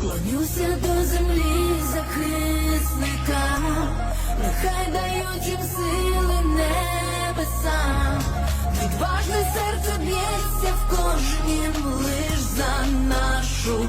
Клонюся до землі захисника, нехай дають їм сили небеса, відважне серце б'ється в кожнім лиш за нашу